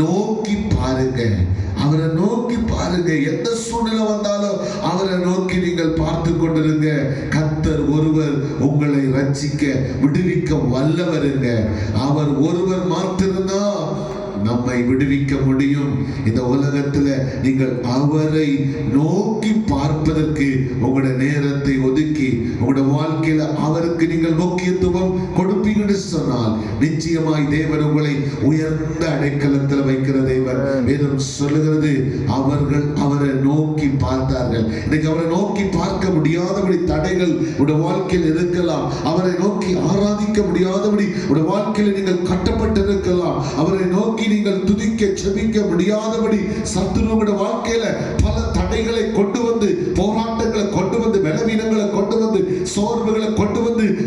நோக்கி பாருங்க. அவரை நோக்கி பாருங்க. எந்த சூழ்நிலை வந்தாலும் அவரை நோக்கி நீங்கள் பார்த்து கொண்டிருங்க. கத்தர் ஒருவர் உங்களை ரட்சிக்க விடுவிக்க வல்லவருங்க அவர் ஒருவர் மாத்திருந்தா நம்மை விடுவிக்க முடியும். இந்த உலகத்துல நீங்கள் அவரை நோக்கி பார்ப்பதற்கு உங்களுடைய நேரத்தை ஒதுக்கி உங்களுடைய வாழ்க்கையில அவருக்கு நீங்கள் முக்கியத்துவம் கொடுப்பீங்க சொன்னால் நிச்சயமாய் தேவன் உங்களை உயர்ந்த அடைக்கலத்தில் வைக்கிற தேவன். வேதம் சொல்லுகிறது அவர்கள் அவரை நோக்கி பார்த்தார்கள். இன்னைக்கு அவரை நோக்கி பார்க்க முடியாதபடி தடைகள் உடைய வாழ்க்கையில் இருக்கலாம். அவரை நோக்கி ஆராதிக்க முடியாதபடி உடைய வாழ்க்கையில் நீங்கள் கட்டப்பட்டு இருக்கலாம் அவரை நோக்கி நீங்கள் துதிக்க செபிக்க முடியாதபடி சத்துருவுடைய வாழ்க்கையில பல தடைகளை கொண்டு வந்து போராட்டங்களை கொண்டு வந்து பலவீனங்களை கொண்டு வந்து சோர்வுகளை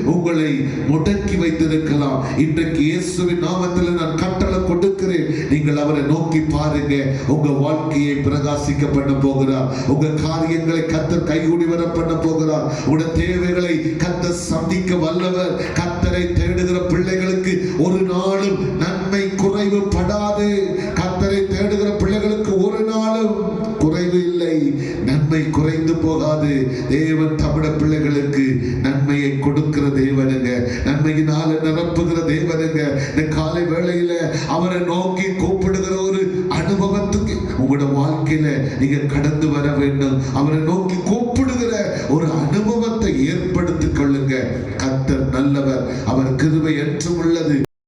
உங்களை முடக்கி வைத்திருக்கலாம். இன்றைக்கு இயேசுவின் நாமத்தில் நான் கட்டளை கொடுக்கிறேன். நீங்கள் அவரை நோக்கி பாருங்க. உங்க வாழ்க்கையை பிரகாசிக்க பண்ண போகிறார். உங்க காரியங்களை கத்தர் கைகூடி வர பண்ண போகிறார். உங்க தேவைகளை கத்தர் சந்திக்க வல்லவர். கத்தரை தேடுகிற பிள்ளைகளுக்கு ஒரு நாளும் நன்மை குறைவு படாது. போகாது. தேவன் தமிழ பிள்ளைகளுக்கு நன்மையை கொடுக்கிற தேவனுங்க. நன்மையினால நிரப்புகிற தேவனுங்க. இந்த காலை வேளையில அவரை நோக்கி கூப்பிடுகிற ஒரு அனுபவத்துக்கு உங்களோட வாழ்க்கையில நீங்க கடந்து வர வேண்டும். அவரை நோக்கி கூப்பிடுகிற ஒரு அனுபவத்தை ஏற்படுத்திக் கொள்ளுங்க. கத்தர் நல்லவர். அவர் கிருவை என்றும் உள்ளது.